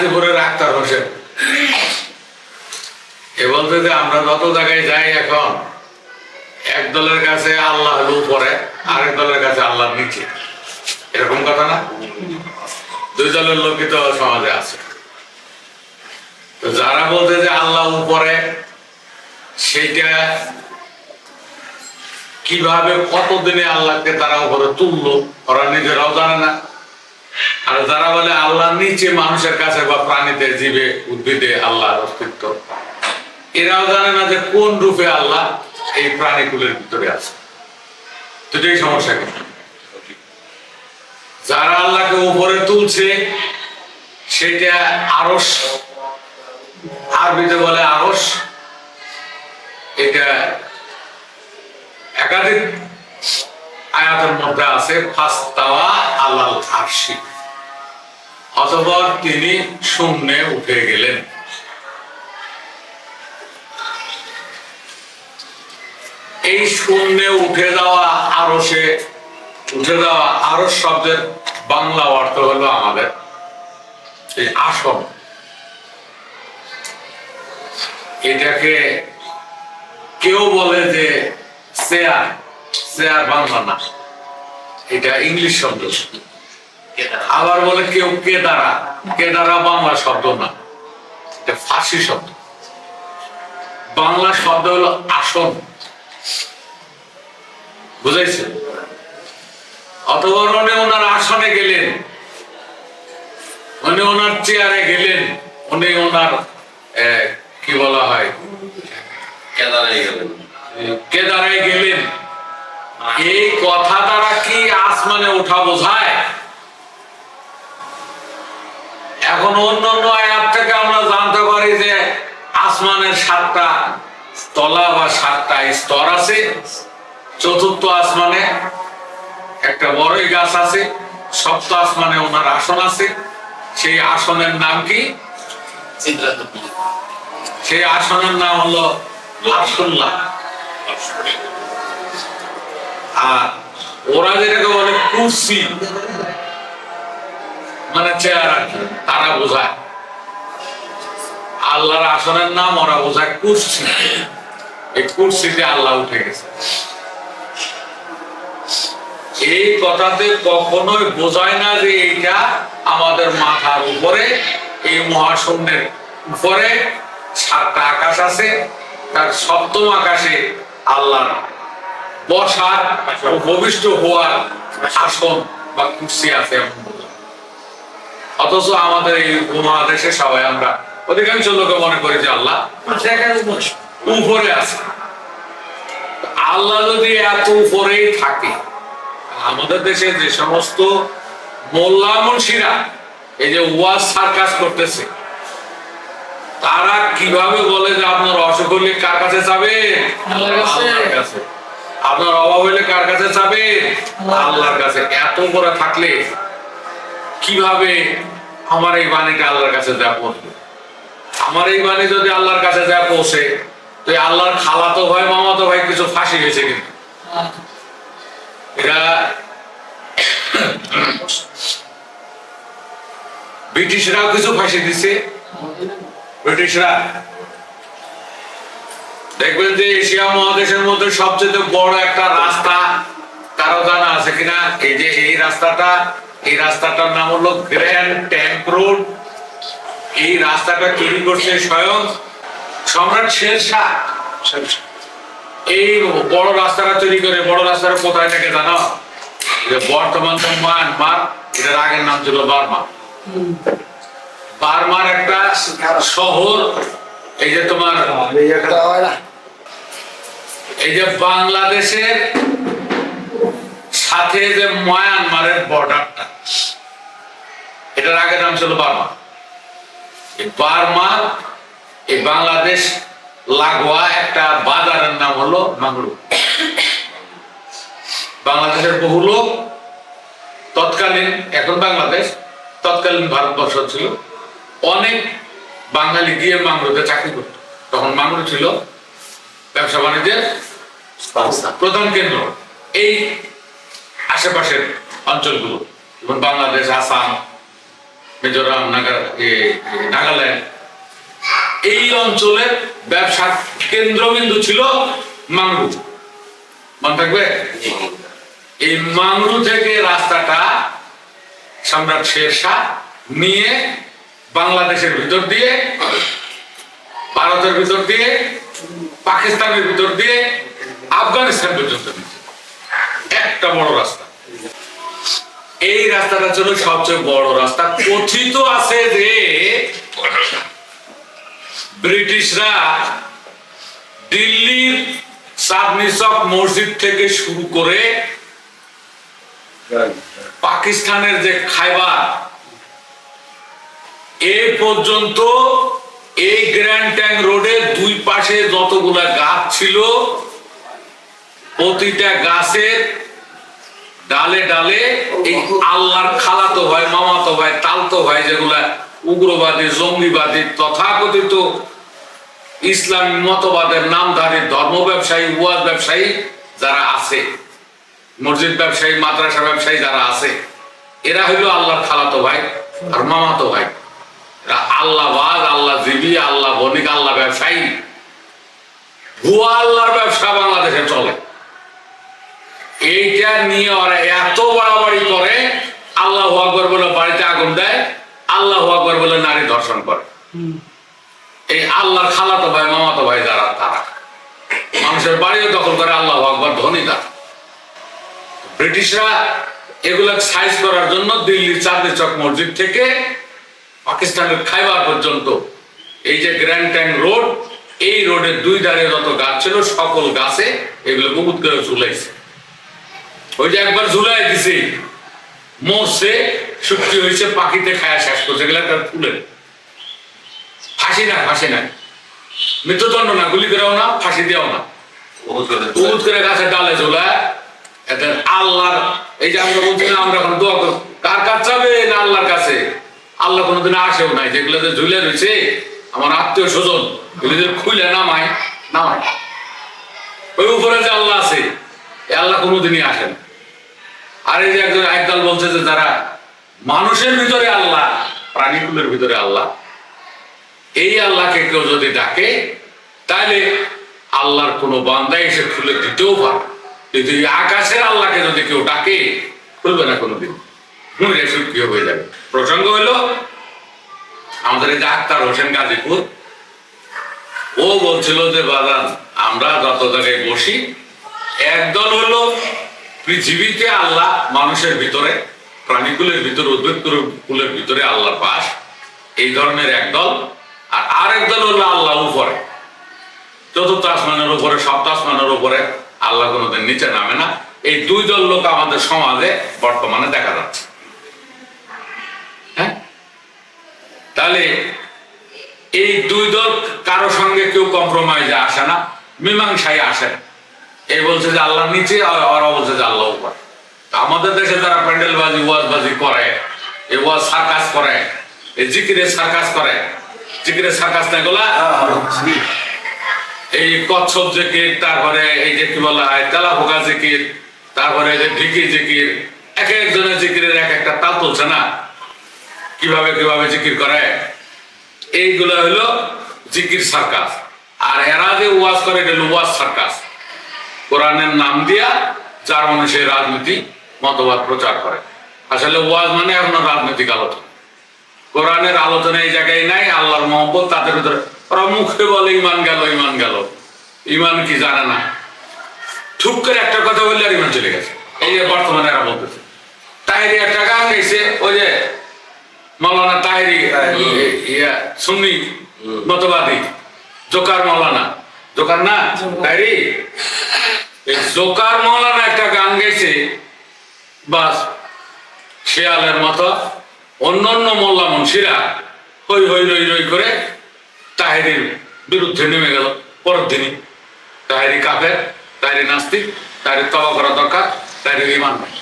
গাজীপুরের আক্তার হোসেন এ বলতে যে আমরা যত জায়গায় যাই এখন, এক দলের কাছে আল্লাহ হলো উপরে আরেক দলের কাছে আল্লাহ নিচে। এরকম কথা না? দুই দলের লোকই তো সমাজে আছে। তো যারা বলতে যে আল্লাহ উপরে সেটা কীভাবে, কতদিনে আল্লাহকে তারা উপরে তুললো, ওরা নিজেরাও জানে না। আর যারা বলে আল্লাহ নিচে মানুষের কাছে বা প্রাণীতে জীবে উদ্ভিদে আল্লাহর অস্তিত্ব, এরাও জানে না যে কোন রূপে আল্লাহ এই প্রাণীকুলের ভিতরে আছে। দুটোই সমস্যা কিন্তু যারা আল্লাহকে উপরে তুলছে, সেটা আরস আরবিতে বলে আরস এটা একাধিক আয়াতের মধ্যে আছে, ফাস্তাওয়া আলাল আরশি। অতঃপর তিনি শূন্যে উঠে গেলেন। এই শূন্যে উঠে যাওয়া আরও সে, উঠে যাওয়া আরও শব্দের বাংলা অর্থ হলো আমাদের এই আসন। এটাকে কেউ বলে যে চেয়ার চেয়ার বাংলা না, এটা ইংলিশ শব্দ। আবার বলে কেউ কেদারা। কেদারা বাংলা শব্দ না। এটা ফার্সি শব্দ। বাংলা শব্দ হলো আসন। বুঝাইছে অতবার উনি ওনার আসনে গেলেন। উনি ওনার চেয়ারে গেলেন। উনি ওনার আহ, কি বলা হয়? কেদারে গেলেন। কেদারে গেলেন। এই কথা দ্বারা কি আসমানে ওঠা বোঝায়? এখন অন্য অন্য আয়াত থেকে আমরা জানতে পারি যে আসমানের সাতটা তলা বা সাতটা স্তর আছে। চতুর্থ আসমানে একটা বড়ই গাছ আছে, সপ্ত আসমানে ওনার আসন আছে। সেই আসনের নাম কি? সেই আসনের নাম হলো আরশুল্লাহ আর ওরা যেটাকে বলে কুর্সি মানে চেয়ার আর কি। তারা বোঝায়। আল্লাহর আসনের নাম ওরা বোঝায় কুর্সি। এই কুর্সিতে আল্লাহ উঠে গেছে। এই কথাতে কখনোই বোঝায় না যে এইটা আমাদের মাথার উপরে, এই মহাশূন্যের উপরে সাতটা আকাশ আছে, তার সপ্তম আকাশে আল্লাহ বসার ভবিষ্ঠ হওয়ার আসন বা কুর্সি আছে এমন। অথচ আমাদের এই উপমহাদেশে সবাই আমরা অধিকাংশ লোকে মনে করি যে আল্লাহ উপরে আছে। আল্লাহ যদি এত উপরেই থাকে আমাদের দেশে যে সমস্ত মোল্লা মুন্সিরা এই যে ওয়াজ সার্কাস করতেছে তারা কীভাবে বলে যে আপনার অসুখ হলে কার কাছে যাবে? কাছে। আপনার অভাব হলে কার কাছে যাবে? আল্লাহর কাছে। এত করে থাকলে কীভাবে আমার এই বাণীটা আল্লাহর কাছে যা পৌঁছবে? আমার এই বাণী যদি আল্লাহর কাছে যা পৌঁছে, তো আল্লাহর খালাতো ভাই, মামাতো ভাই কিছু ফাঁসি হয়েছে কিন্তু এরা ব্রিটিশরাও কিছু ফাঁসি দিছে। ব্রিটিশরা দেখবেন যে এশিয়া মহাদেশের মধ্যে সবচেয়ে বড় একটা রাস্তা কারও জানা আছে কিনা? এই যে এই রাস্তাটা এই রাস্তাটার নাম হলো গ্র্যান্ড ট্যাঙ্ক রোড। এই রাস্তাটা তৈরি করছে স্বয়ং সম্রাট শের শাহ। এই বড় রাস্তাটা তৈরি করে বড় রাস্তাটা কোথায় থেকে জানো? যে বর্তমান তো মায়ানমার এটার আগের নাম ছিল বার্মা। বার্মার একটা শহর এই যে তোমার এই যে বাংলাদেশের সাথে যে মায়ানমারের বর্ডারটা এটার আগের নাম ছিল বার্মা। বার্মা এই বাংলাদেশ লাগোয়া একটা বাজারের নাম হলো মাংরু বাংলাদেশের বহু লোক তৎকালীন এখন বাংলাদেশ তৎকালীন ভারতবর্ষ ছিল। অনেক বাঙালি গিয়ে মাংলুতে চাকরি করত। তখন মাংরু ছিল ব্যবসা বাণিজ্যের প্রধান কেন্দ্র। এই আশেপাশের অঞ্চলগুলো, যেমন বাংলাদেশ, আসাম মিজোরাম নাগাল্যান্ড, এই অঞ্চলের ব্যবসার কেন্দ্রবিন্দু ছিল মাংরু মনে থাকবে এই মাংরু থেকে রাস্তাটা সম্রাট শেরশাহ নিয়ে বাংলাদেশের ভিতর দিয়ে, ভারতের ভিতর দিয়ে, পাকিস্তানের ভিতর দিয়ে, আফগানিস্তান পর্যন্ত নিয়েছে। একটা বড় রাস্তা। এই রাস্তাটা ছিল সবচেয়ে বড় রাস্তা। কথিত আছে যে, ব্রিটিশরা দিল্লির চাঁদনি মসজিদ থেকে শুরু করে পাকিস্তানের যে খাইবার, এ পর্যন্ত এই গ্র্যান্ড ট্যাঙ্ক রোডের দুই পাশে যতগুলা গাছ ছিল প্রতিটা গাছের ডালে ডালে এই আল্লাহর খালাতো ভাই, মামাতো ভাই, তালতো ভাই যেগুলা উগ্রবাদী, জঙ্গিবাদী, তথাকথিত ইসলামী মতবাদের নামধারী ধর্ম ব্যবসায়ী ওয়াজ ব্যবসায়ী যারা আছে, মসজিদ ব্যবসায়ী, মাদ্রাসা ব্যবসায়ী যারা আছে, এরা হইল আল্লাহর খালাতো ভাই আর মামাতো ভাই। এরা আল্লাহবাদ আল্লাহ জীবী, আল্লাহ বণিক, আল্লাহ ব্যবসায়ী। ভুয়া আল্লাহর ব্যবসা বাংলাদেশে চলে। এইটা নিয়ে ওরা এত বাড়াবাড়ি করে, আল্লাহ আকবর বলে বাড়িতে আগুন দেয়, আল্লাহ আকবর বলে নারী ধর্ষণ করে। এই আল্লাহর খালাতো ভাই, মামাতো ভাই যারা, তারা। মানুষের বাড়িও দখল করে আল্লাহ আকবর, ধনী তারা। ব্রিটিশরা এগুলা সাইজ করার জন্য দিল্লির চাঁদনি চক মসজিদ থেকে পাকিস্তানের খাইবার পর্যন্ত এই যে গ্র্যান্ড ট্যাঙ্ক রোড, এই রোডের দুই ধারে যত গাছ ছিল, সকল গাছে এগুলো বহুত করে ঝুলাইছে। ওই যে একবার ঝুলাই দিছে। মরছে শুক্তি হয়েছে পাখিতে খায়া শেষ করছে এগুলা তার ফুলের ফাঁসি না ফাঁসি না। মৃত্যুদণ্ড না গুলি করেও না ফাঁসি দিও না। বহুত করে গাছের ডালে ঝোলায়। এতে আল্লাহর এই যে আমরা বলছি না আমরা এখন দোয়া করব। কার কাছে যাবে না আল্লাহর কাছে? আল্লাহ কোনোদিন আসেও নাই। যেগুলো যে ঝুলে রয়েছে আমার আত্মীয় স্বজন এগুলো খুলে নামায় নামায়। ওই উপরে যে আল্লাহ আছে এই আল্লাহ কোনোদিনই আসেন আর এই যে একজন একদল বলছে যে যারা মানুষের ভিতরে আল্লাহ প্রাণীগুলোর ভিতরে আল্লাহ, এই আল্লাহকে কেউ যদি ডাকে তাহলে আল্লাহর কোনো বান্দা এসে খুলে দিতেও পারে কিন্তু আকাশের আল্লাহকে যদি কেউ ডাকে, খুলবে না কোনোদিন। সুখী হয়ে যাবে। প্রসঙ্গ হলো, আমাদের এই যে আক্তার হোসেন গাজীপুর, ও বলছিল যে বাদান আমরা যত জায়গায় বসি, একদল হলো পৃথিবীতে আল্লাহ মানুষের ভিতরে প্রাণীকুলের ভিতরে, উদ্ভিদ কুলের ভিতরে আল্লাহর বাস। এই ধরনের একদল আর আরেক দল হলো আল্লাহ উপরে। চতুর্থ আসমানের উপরে, সপ্ত আসমানের উপরে আল্লাহ কোনোদিন নিচে নামে না। এই দুই দল লোক আমাদের সমাজে বর্তমানে দেখা যাচ্ছে। হ্যাঁ? তাহলে এই দুই দল কারও সঙ্গে কেউ কম্প্রোমাইজে আসে না, মীমাংসায় আসে না। এই বলছে যে আল্লাহ নিচে, আর বলছে যে আল্লাহ উপর। আমাদের দেশে যারা প্যান্ডেল বাজি ওয়াজ বাজি করে এই ওয়াজ সার্কাস করে এই জিকিরে সার্কাস করে জিকিরে সার্কাস না, এগুলা এই কচ্ছপ জিকির, তারপরে এই যে কি বলা হয় তেলা ফোকা জিকির, তারপরে যে ঢিকি জিকির, এক একজনের জিকিরের এক একটা তাল তুলছে না? কীভাবে কীভাবে জিকির করে? এইগুলো হলো জিকির সার্কাস। আর এরা যে ওয়াজ করে, এটা ওয়াজ সার্কাস। কোরআনের নাম দিয়া যার মানুষের রাজনীতি মতবাদ প্রচার করে। আসলে ওয়াজ মানে এখন রাজনৈতিক আলোচনা। কোরআনের আলোচনা এই জায়গায় নাই আল্লাহর মহব্বত তাদের ভিতরে। ওরা মুখে বলে ইমান গেল ইমান গেল। ইমান কি জানে না। ঠুক করে একটা কথা বললে আর ইমান চলে গেছে। এই যে বর্তমানে এরা বলতেছে। তাহিরি একটা গান গাইছে ওই যে মৌলানা তাহিরি ইয়া সুন্নি মতবাদী জোকার মৌলানা জোকার না? এই জোকার মৌলানা একটা গান গাইছে। বাস শেয়ালের মতো অন্য অন্য মোল্লা মুন্সিরা হই হই রই রই করে তাহেরির বিরুদ্ধে নেমে গেল পরের দিনই। তাহেরি কাফের তাহেরি নাস্তিক তাহেরি তবা করা দরকার তাহেরি ইমান নাই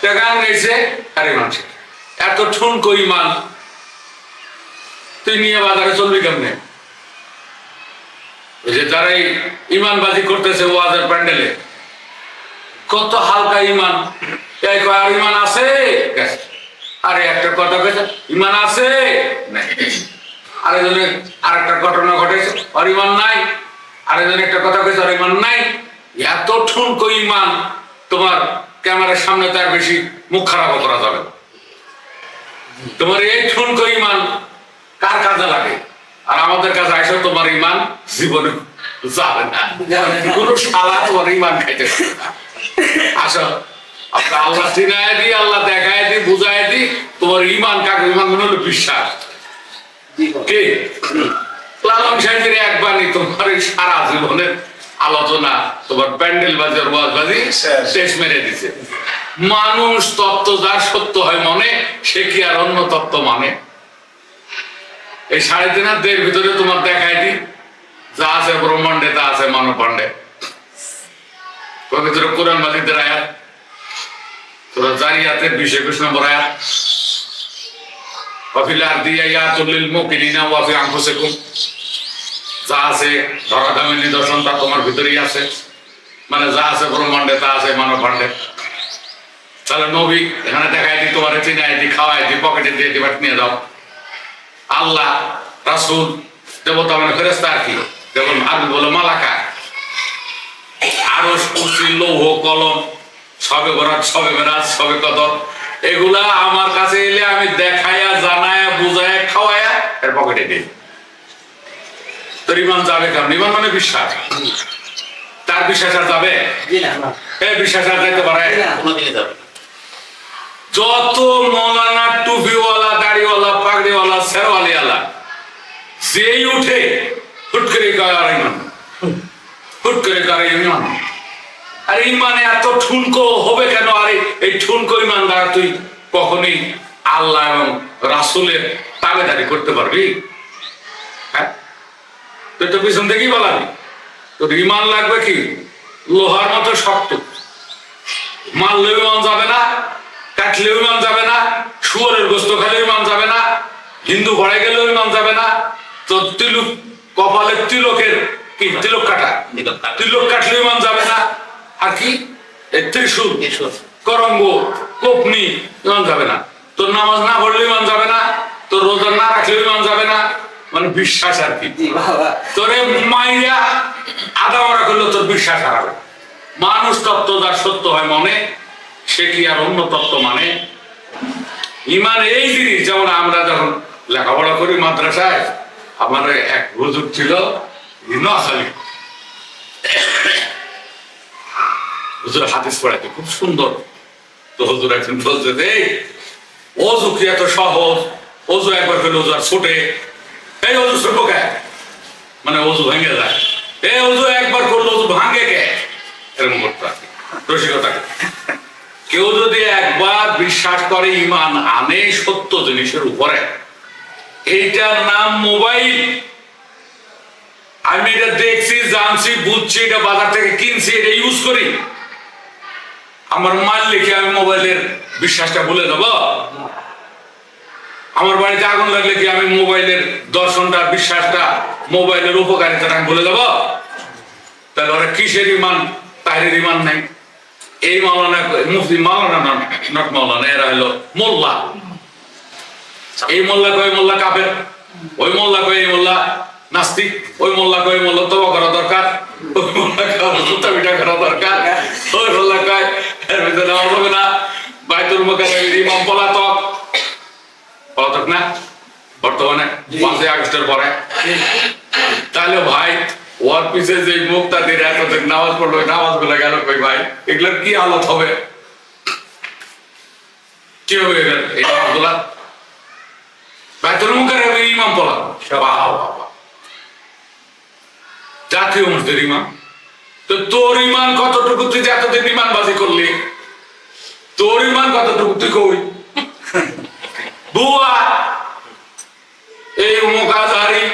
তা গান গাইছে আর ইমান। এত ঠুনকো ইমান তুই নিয়ে বাজারে চলবি কেমনে? যে যারাই ইমানবাজি করতেছে ওয়াজের প্যান্ডেলে, কত হালকা ইমান আর ইমান আছে? আরে, একটা কথা কয়েছে ইমান আছে? আরেকজনে, আরেকটা ঘটনা ঘটেছে, আর ইমান নাই। আরেকজনে একটা কথা কয়েছে আর ইমান নাই? এত ঠুনকো ইমান তোমার ক্যামেরার সামনে তার বেশি মুখ খারাপ করা যাবে তোমার এই ঠুনকো ইমান কার কাজে লাগে? আর আমাদের কাছে আসো তোমার ইমান জীবনে যাবে না। কোনো শালা তোমার ইমান খাইতে আসো আমরা আল্লাহ চিনায় দিই আল্লাহ দেখায় দিই বুঝায় দিই তোমার ইমান কাকে? ইমান মানে হলো বিশ্বাস। কে? লালন সাহেবের একবারই তোমার সারা জীবনের আলোচনা তোমার প্যান্ডেল বাজার ওয়াজ বাজি শেষ। শেষ মেরে দিছে। মানুষ তত্ত্ব যার সত্য হয় মনে সে কি আর অন্য তত্ত্ব মানে? এই সাড়ে তিন হাত দেড় ভিতরে তোমার দেখায় দিই। যা আছে ব্রহ্মাণ্ডে, তা আছে মানব পাণ্ডে পবিত্র কোরআন মাজিদের আয়াত। তোরা জারিয়াতের বিশ একুশ নম্বর আয়াত। ওয়াফিল আরদি আয়াতুল লিল মুকিনিনা ওয়া ফি আনফুসিকুম। যা আছে ধরাধামের নিদর্শন, তা তোমার ভিতরেই আছে। মানে যা আছে ব্রহ্মাণ্ডে, তা আছে মানব পাণ্ডে তাহলে নবী এখানে দেখাই দি তোমার চিনাই দি খাওয়াই দি পকেটে দিয়ে দিবার নিয়ে যাও। আল্লাহ রাসূল দেবতা মানে ফেরেস্তা আর কি। যেমন আরবি বলো মালাকা। আরও লৌহ কলম সবে বরাত সবে বেরাত সবে কদর এগুলা আমার কাছে এলে আমি দেখায়া জানায়া বুঝায়া খাওয়ায়া এর পকেটে দিই। তোর ইমান যাবে কারণ ইমান মানে বিশ্বাস। তার বিশ্বাস আর যাবে? এ বিশ্বাস আর যাইতে পারে। যত মৌলানা টুপিওয়ালা দাড়িওয়ালা পাগড়িওয়ালা, শেরওয়ালিওয়ালা উঠে হুট করে হুট করে ইমান এত ঠুনকো হবে কেন? আরে এই ঠুনকো ইমান দ্বারা তুই কখনই আল্লাহ এবং রাসুলের করতে পারবি? হ্যাঁ? তুই তো পিছন থেকেই বলাবি। তোর ইমান লাগবে কি? লোহার মতো শক্ত। মারলেও ইমান যাবে না, কাটলেও ইমান যাবে না শুয়ারের গোস্ত খেলেও ইমান যাবে না হিন্দু ঘরে গেলেও ইমান যাবে না। তো তিলুক কপালের তিলকের কি? তিলক কাটা। তিলক কাটা। তিলক কাটলেও ইমান যাবে না। আর কি? ত্রিশূল ত্রিশূল। করঙ্গ কোপনি ইমান যাবে না। তোর নামাজ না পড়লেও ইমান যাবে না। তোর রোজা না রাখলেও ইমান যাবে না। মানে বিশ্বাস আর কি। তোরে মাইয়া আদা মারা করলে তোর বিশ্বাস হারাবে মানুষ তত্ত্ব যার সত্য হয় মনে সে কি আর অন্য তত্ত্ব মানে? ইমান এই জিনিস, যেমন আমরা যখন লেখাপড়া করি মাদ্রাসায়, আমার এক হুজুর ছিল হুজুর হাদিস পড়াইতে, খুব সুন্দর। তো হুজুর বলছে, এই, অজু কি এত সহজ? অজু একবার করলে অজু আর ছোটে এই অজু ছোট কে? মানে অজু ভেঙে যায়। এই অজু একবার করলে অজু ভাঙে কে? এরকম করতে রসিকতা কেউ যদি একবার বিশ্বাস করে ইমান আনে সত্য জিনিসের উপরে, এইটার নাম মোবাইল। আমি এটা দেখছি, জানছি, বুঝছি, এটা বাজার থেকে কিনছি, এটা ইউজ করি। আমার মাল লিখে আমি মোবাইলের বিশ্বাসটা বলে যাব। আমার বাড়িতে আগুন লাগলে কি আমি মোবাইলের দর্শনটা, বিশ্বাসটা, মোবাইলের উপকারিতাটা আমি বলে যাব? তাহলে ওরা কিসের ইমান তাহের ইমান নাই। এই মাওলানা মুফতি মাওলানা নট মাওলানা, এরা হলো মোল্লা। এই মোল্লা কয় মোল্লা কাফের? ওই মোল্লা কয়, এই মোল্লা নাস্তিক? ওই মোল্লা কয় মোল্লা তবা করা দরকার? ওই মোল্লা কয় পিঠা করা দরকার? ওই মোল্লা কয়, এর ভিতরে নেওয়া হবে না। বাইতুল মোকাররমের ইমাম পলাতক। পলাতক না? বর্তমানে পাঁচই আগস্টের পরে। তাহলে ভাই ওর পিছে যে দিয়ে এতদিন নামাজ পড়ল নামাজগুলো গেল কই ভাই? এগুলোর কি হালত হবে? কি হবে এগুলো এই নামাজগুলা? বাইতুল মুকাররমের ইমাম বাহ বাহ। জাতীয় মসজিদের ইমাম। তো তোর ইমান কতটুকু? তুই যে এতদিন ইমান বাজি করলি। তোর ইমান কতটুকু? তুই কই? বুয়া। এই অমুক আজহারি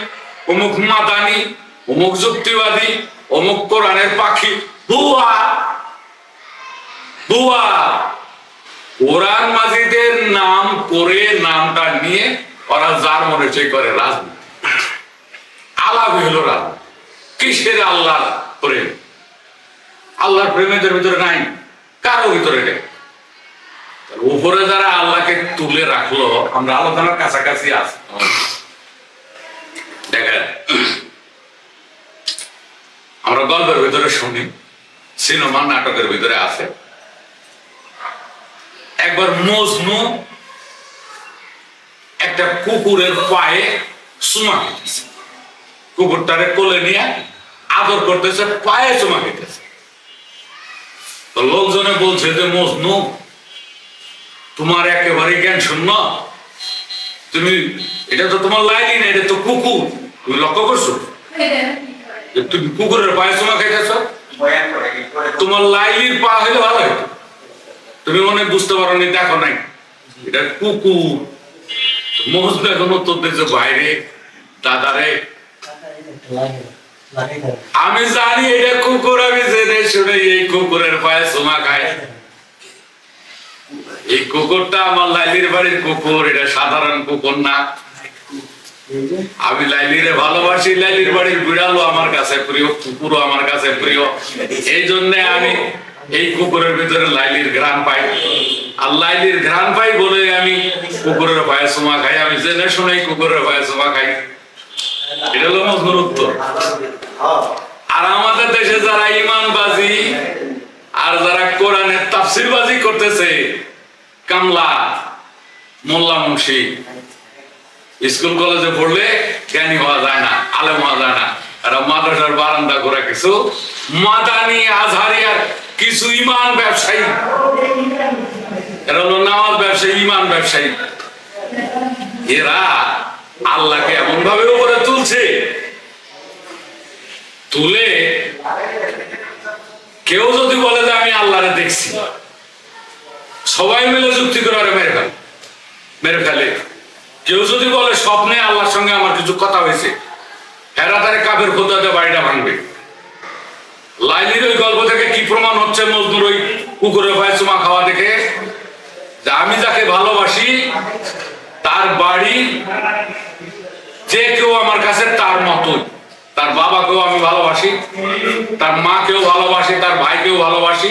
অমুক মাদানি অমুক যুক্তিবাদী, অমুক কোরআনের পাখি। বুয়া বুয়া কোরআন মাজিদের নাম করে নামটা নিয়ে ওরা যার মনে সেই করে রাজনীতি। আলাপই হলো রাজনীতি। কিসের আল্লাহ প্রেম? আল্লাহর প্রেমেদের ভিতরে নাই। কারও ভিতরে নেই। উপরে যারা আল্লাহকে তুলে রাখল, আমরা আলোচনার কাছাকাছি আছি। দেখেন আমরা গল্পের ভিতরে শুনি, সিনেমা, নাটকের ভিতরে আছে। একবার মজনু একটা কুকুরের পায়ে চুমা খেতেছে। কুকুরটারে কোলে নিয়ে আদর করতেছে, পায়ে চুমা খেতেছে। তো লোকজনে বলছে যে, মজনু, তোমার একেবারে জ্ঞান শূন্য। তুমি, এটা তো তোমার লাইনি না, এটা তো কুকুর। তুমি লক্ষ্য করছ? তুমি খাইতেছ? তোমার লাইলির পা হইলে ভালো হইতো। তুমি বুঝতে পারো নি, দেখো নাই। এটা কুকুর। মজনু এখন উত্তর দিয়েছে বাইরে দাদারে, আমি জানি এটা কুকুর, আমি জেনে শুনে এই কুকুরের পায়ে চুমা খায় এই কুকুরটা আমার লাইলির বাড়ির কুকুর, এটা সাধারণ কুকুর না। আমি লাইলিরে ভালোবাসি, লাইলির বাড়ির বিড়ালও আমার কাছে প্রিয়, কুকুরও আমার কাছে প্রিয়। এই জন্য আমি এই কুকুরের ভিতরে লাইলির ঘ্রাণ পাই। আর লাইলির ঘ্রাণ পাই বলে আমি কুকুরের পায়ে চুমা খাই। আমি জেনে শুনে কুকুরের পায়ে চুমা খাই। এটা হলো মজনুর উত্তর। আর আমাদের দেশে যারা ইমানবাজি আর যারা কোরআনের তাফসিরবাজি করতেছে, কামলা, মোল্লা মুন্সি স্কুল কলেজে পড়লে জ্ঞানী হওয়া যায় না, আলেম হওয়া যায় না। এরা মাদ্রাসার বারান্দা করে কিছু মাদানি, আজহারিয়ার কিছু ইমান ব্যবসায়ী। এরা হলো নামাজ ব্যবসায়ী, ইমান ব্যবসায়ী। এরা আল্লাহকে এমন ভাবে উপরে তুলছে, তুলে কেউ যদি বলে যে আমি আল্লাহরে দেখছি, সবাই মিলে যুক্তি করে মেরে ফেলে মেরে ফেলে। কেউ যদি বলে, স্বপ্নে আল্লাহর সঙ্গে আমার কিছু কথা হয়েছে এরা তারে কাপের খোদাতে বাড়িটা ভাঙবে। লাইলির ওই গল্প থেকে কি প্রমাণ হচ্ছে? মজদুর ওই কুকুরের ভাই চুমা খাওয়া দেখে যে আমি যাকে ভালোবাসি, তার বাড়ি যে কেউ আমার কাছে তার মতোই। তার বাবাকেও আমি ভালোবাসি, তার মাকেও ভালোবাসি, তার ভাইকেও ভালোবাসি,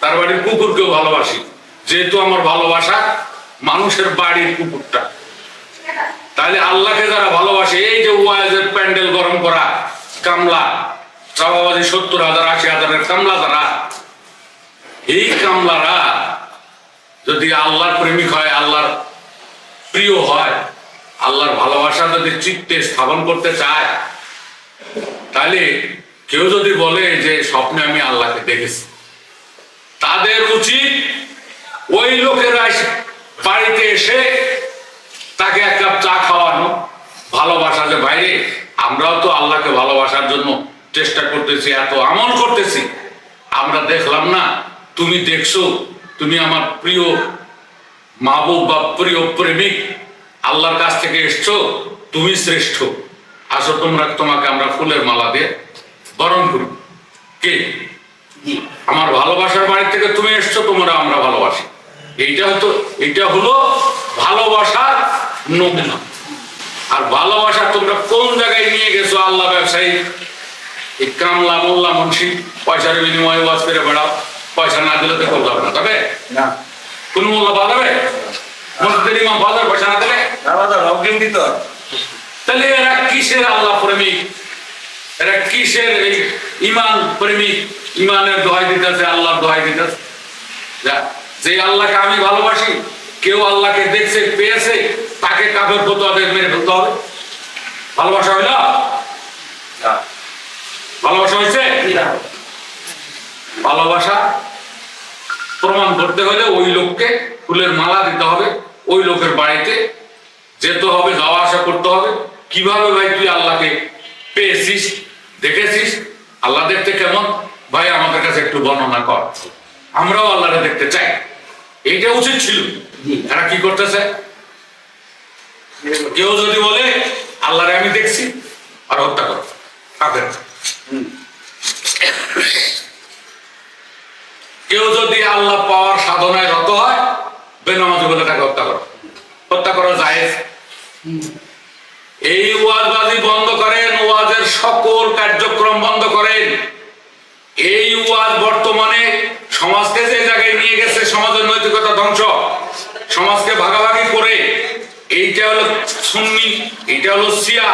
তার বাড়ির কুকুরকেও ভালোবাসি। যেহেতু আমার ভালোবাসা মানুষের বাড়ির কুকুরটা। তাহলে আল্লাহকে যারা ভালোবাসে, এই যে ওয়াজের প্যান্ডেল গরম করা, কামলা চাপাবাজি সত্তর হাজার, আশি হাজারের কামলা যারা, এই কামলারা যদি আল্লাহর প্রেমিক হয়, আল্লাহর প্রিয় হয়, আল্লাহর ভালোবাসা যদি চিত্তে স্থাপন করতে চায়, তাহলে কেউ যদি বলে যে, স্বপ্নে আমি আল্লাহকে দেখেছি। তাদের উচিত ওই লোকেরা বাড়িতে এসে তাকে এক কাপ চা খাওয়ানো ভালোবাসা যে বাইরে আমরাও তো আল্লাহকে ভালোবাসার জন্য চেষ্টা করতেছি এত আমল করতেছি। আমরা দেখলাম না তুমি দেখছ তুমি আমার প্রিয় মাহবুব বা প্রিয় প্রেমিক আল্লাহর কাছ থেকে এসছো তুমি শ্রেষ্ঠ। আসো তোমরা তোমাকে আমরা ফুলের মালা দিয়ে বরণ করি। কে? আমার ভালোবাসার বাড়ি থেকে তুমি এসছো তোমরা আমরা ভালোবাসি। এইটা হতো এটা হলো ভালোবাসার নমুনা। আর ভালোবাসা তোমরা কোন জায়গায় নিয়ে গেছো? আল্লাহ ব্যবসায়ী। এই কামলা মোল্লা মুন্সি পয়সার বিনিময়ে ওয়াজ করে বেড়াও। পয়সা না দিলে তো করলাম না তবে? না। কোন মোল্লা বাজাবে মসজিদের ইমাম বাজার পয়সা না দিলে? দিত তাহলে এরা কিসের আল্লাহ প্রেমিক? এরা কিসের এই ইমান প্রেমিক? ইমানের দোহাই দিতেছে আল্লাহর দোহাই দিতেছে। যে আল্লাহকে আমি ভালোবাসি কেউ আল্লাহকে দেখছে পেয়েছে তাকে কাফের ফতোয়াদের মেরে ফেলতে হবে। ভালোবাসা হইল? ভালোবাসা হয়েছে ভালোবাসা প্রমাণ করতে হলে ওই লোককে ফুলের মালা দিতে হবে ওই লোকের বাড়িতে যেতে হবে যাওয়া আসা করতে হবে। কীভাবে ভাই তুই আল্লাহকে পেয়েছিস দেখেছিস? আল্লাহ দেখতে কেমন? ভাই আমাদের কাছে একটু বর্ণনা কর। আমরাও আল্লাহরে দেখতে চাই। এইটা উচিত ছিল। এরা কি করতেছে? কেউ যদি বলে, আল্লাহরে আমি দেখছি, আর হত্যা করো। কাফের। কেউ যদি আল্লাহ পাওয়ার সাধনায় রত হয়, বেনামাজি বলে তাকে হত্যা করো। হত্যা করা যায় এই ওয়াজবাজি বন্ধ করেন, ওয়াজের সকল কার্যক্রম বন্ধ করেন। এই ওয়াজ বর্তমানে সমাজকে যে জায়গায় নিয়ে গেছে, সমাজের নৈতিকতা ধ্বংস। সমাজকে ভাগাভাগি করে, এইটা হলো সুন্নি, এইটা হলো সিয়া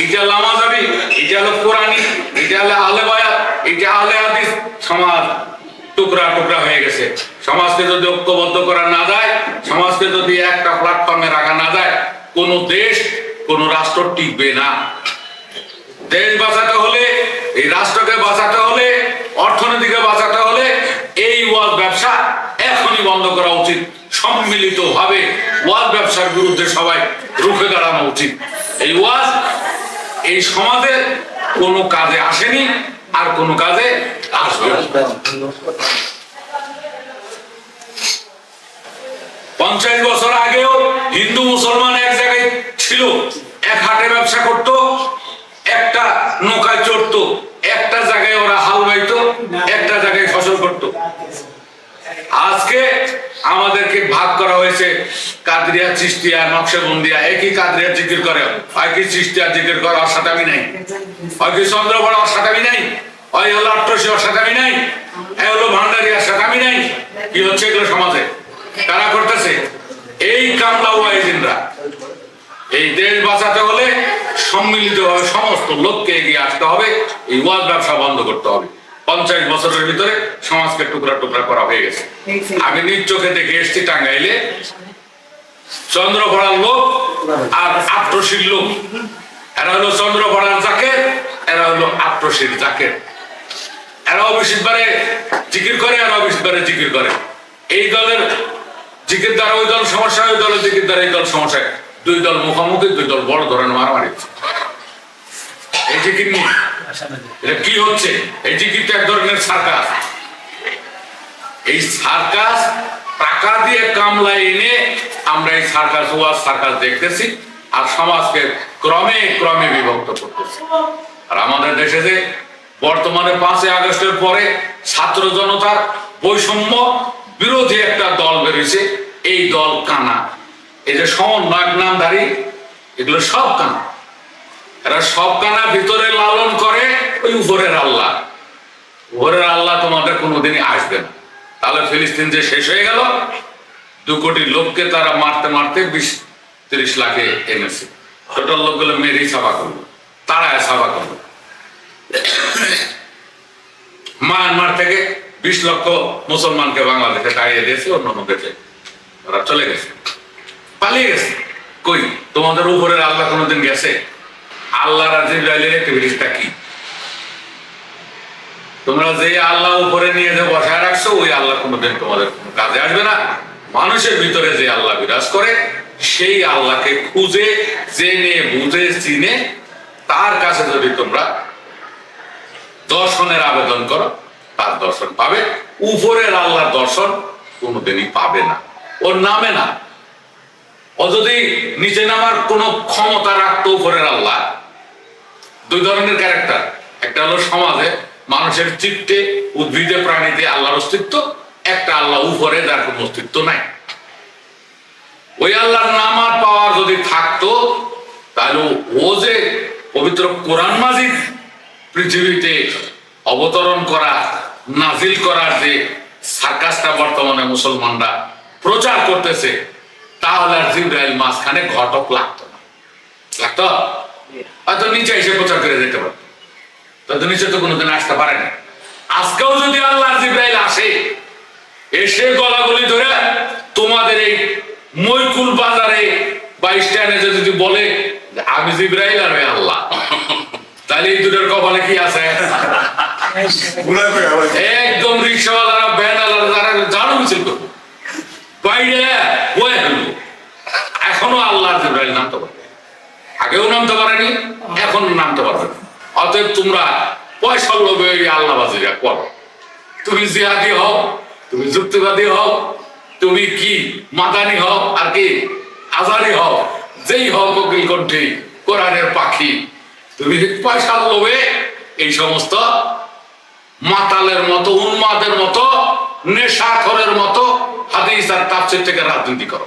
এইটা লামাজাবি এইটা হলো কোরআনি, এইটা হলো আলে বায়াত, এইটা আলে হাদিস, সমাজ টুকরা টুকরা হয়ে গেছে। সমাজকে যদি ঐক্যবদ্ধ করা না যায়, সমাজকে যদি একটা প্ল্যাটফর্মে রাখা না যায়, কোনো দেশ, কোন রাষ্ট্র টিকবে না। দেশ বাঁচাতে হলে, এই রাষ্ট্রকে বাঁচাতে হলে, অর্থনীতিকে বাঁচাতে হলে, এই ওয়াজ ব্যবসা এখনই বন্ধ করা উচিত। সম্মিলিত ভাবে ওয়াজ ব্যবসার বিরুদ্ধে সবাই রুখে দাঁড়ানো উচিত। এই ওয়াজ এই সমাজে কোনো কাজে আসেনি, আর কোনো কাজে আসবে পঞ্চাশ বছর আগেও হিন্দু মুসলমান এক জায়গায় ছিল, এক হাটে ব্যবসা করত, একটা নৌকায় চড়তো, একটা জায়গায় ওরা হাল বাইতো, একটা জায়গায় ফসল করত। আজকে আমাদেরকে ভাগ করা হয়েছে। কাদরিয়া চিস্তিয়া নকশবন্দিয়া, একই কাদরিয়া জিকির করে। একই চিস্তিয়া জিকির করে আমি নাই। একই সাথে আমি নাই। ওই হলো আট্রসি আমি নাই। এ হলো ভান্ডারিয়ার সাথে আমি নাই। কি হচ্ছে এগুলো সমাজে? কারা করতেছে? এই কামলা ওয়াইজিনরা। এই দেশ বাঁচাতে হলে সম্মিলিতভাবে সমস্ত লোককে এগিয়ে আসতে হবে। এই ওয়াজ ব্যবসা বন্ধ করতে হবে। পঞ্চাশ বছরের ভিতরে সমাজকে টুকরা টুকরা করা হয়ে গেছে। আমি নিজ চোখে দেখে এসছি টাঙ্গাইলে। চন্দ্রপড়ার লোক আর আট্রসির লোক। এরা হলো চন্দ্রপড়ার জাকের এরা হলো আট্রসির জাকের। এরাও বেশিরবারে জিকির করে এরাও বেশিরবারে জিকির করে। এই দলের জিকির দ্বারা ওই দল সমস্যা ওই দলের জিকির দ্বারা এই দল সমস্যা দুই দল মুখোমুখি দুই দল বড় ধরনের মারামারি এই জিকির নিয়ে এটা কি হচ্ছে? এই জিকির তো এক ধরনের সার্কাস। এই সার্কাস টাকা দিয়ে কামলা এনে আমরা এই সার্কাস সার্কাস দেখতেছি আর সমাজকে ক্রমে ক্রমে বিভক্ত করতেছি। আর আমাদের দেশে যে বর্তমানে পাঁচই আগস্টের পরে ছাত্র জনতার বৈষম্য বিরোধী একটা দল বেরিয়েছে, এই দল কানা। এই যে সমন্বয়ক নামধারী, এগুলো সব কানা। এরা সব কানা ভিতরে লালন করে ওই উপরের আল্লাহ। উপরের আল্লাহ তোমাদের কোনোদিনই আসবে না। তাহলে ফিলিস্তিন যে শেষ হয়ে গেল, দু কোটি লোককে তারা মারতে মারতে বিশ, তিরিশ লাখে এনেছে। টোটাল লোকগুলো মেরেই সাফা করল তারা সাফা করল। মায়ানমার থেকে বিশ লক্ষ মুসলমানকে বাংলাদেশে তাড়িয়ে দিয়েছে, অন্য অন্য দেশে। ওরা চলে গেছে। পালিয়ে গেছে। কই? তোমাদের উপরের আল্লাহ কোনোদিন গেছে? আল্লাহ রাজিবাইলের অ্যাক্টিভিটিসটা কি? তোমরা যে আল্লাহ উপরে নিয়ে যে বসায় রাখছো, ওই আল্লাহ কোনোদিন তোমাদের কোনো কাজে আসবে না। মানুষের ভিতরে যে আল্লাহ বিরাজ করে, সেই আল্লাহকে খুঁজে, জেনে, বুঝে, চিনে, তার কাছে যদি তোমরা দর্শনের আবেদন করো, তার দর্শন পাবে। উপরের আল্লাহর দর্শন কোনোদিনই পাবে না। ওর নামে না। ও যদি নিচে নামার কোনো ক্ষমতা রাখতো উপরের আল্লাহ দুই ধরনের ক্যারেক্টার একটা হলো সমাজে মানুষের চিত্তে উদ্ভিদে প্রাণীতে আল্লাহর অস্তিত্ব, একটা আল্লাহ উপরে যার কোনো অস্তিত্ব নাই। ওই আল্লাহর নাম আর পাওয়ার যদি থাকতো, তাহলে ও যে পবিত্র কোরআন মাজিদ পৃথিবীতে অবতরণ করা, নাজিল করার যে সার্কাসটা বর্তমানে মুসলমানরা প্রচার করতেছে, তাহলে আর জিব্রাইল মাঝখানে ঘটক লাগতো না। লাগতো? হয়তো নিচে এসে প্রচার করে যেতে পারতো। তত নিচে তো কোনোদিন আসতে পারে না। আজকেও যদি আল্লাহ জিব্রাইল আসে এসে গলাগলি ধরে তোমাদের এই মৈকুল বাজারে বা স্ট্যান্ডে যদি বলে আমি জিব্রাইল আর আল্লাহ। তাহলে এই দুটোর কপালে কি আছে? একদম রিক্সাওয়ালারা ভ্যানওয়ালারা তারা জানো মিছিল করব বাইরে এখনও আল্লাহ জিব্রাইল নামতে পারবে আগেও নামতে পারেনি এখন নামতে পারবে অতএব তোমরা পয়সার লোভে আল্লাহবাজিরা করো। তুমি জিহাদি হও, তুমি যুক্তিবাদী হও, তুমি কি মাদানি হও আর কি আজারি হও, যেই হও কোকিল কণ্ঠী কোরআনের পাখি, তুমি পয়সার লোভে এই সমস্ত মাতালের মতো উন্মাদের মতো, নেশাখরের মতো হাদিস আর তাফসির থেকে রাজনীতি করো।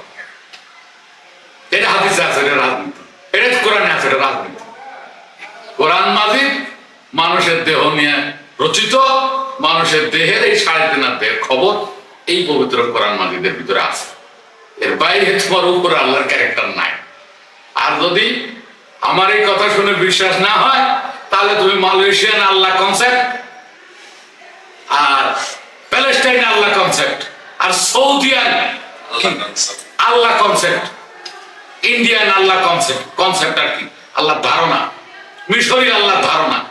এটা হাদিসে আছে রাজনীতি। এটা কোরআনে আছে? এটা রাজনীতি কোরআন মাজিদ মানুষের দেহ নিয়ে রচিত মানুষের দেহের এই সাড়ে তিন দেহের খবর এই পবিত্র কোরআন মাজিদের ভিতরে আছে। এর বাইরে তোমার উপরে আল্লাহর ক্যারেক্টার নাই। আর যদি আমার এই কথা শুনে বিশ্বাস না হয় তাহলে তুমি মালয়েশিয়ান আল্লাহ কনসেপ্ট আর প্যালেস্টাইন আল্লাহ কনসেপ্ট আর সৌদিয়ান আল্লাহ কনসেপ্ট আল্লাহ কনসেপ্ট ইন্ডিয়ান আল্লাহ কনসেপ্ট কনসেপ্ট আর কি? আল্লাহ ধারণা। মিশরি আল্লাহ ধারণা।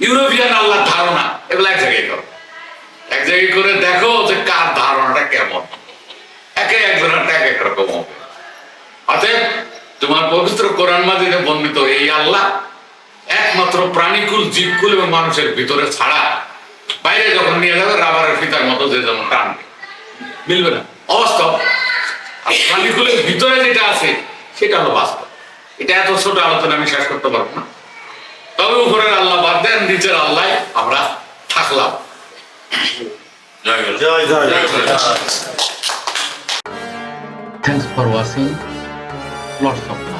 ইউরোপিয়ান আল্লাহ ধারণা। এগুলো এক জায়গায় করো। এক জায়গায় করে দেখো যে কার ধারণাটা কেমন। একে একজনের এক এক রকম হবে। অতএব তোমার পবিত্র কোরআন মাজিদে বর্ণিত এই আল্লাহ একমাত্র প্রাণীকুল, জীবকুল এবং মানুষের ভিতরে ছাড়া বাইরে যখন নিয়ে যাবে রাবারের ফিতার মতো যে যেমন টানবে। মিলবে না। আর প্রাণীকুলের ভিতরে যেটা আছে সেটা হলো বাস্তব। এটা এত ছোট আলোচনা আমি শেষ করতে পারব না। তবে উপরের আল্লাহ বাদ দেন নিচের আল্লাহ আমরা থাকলাম। জয় জয়। for watching. Lots of love.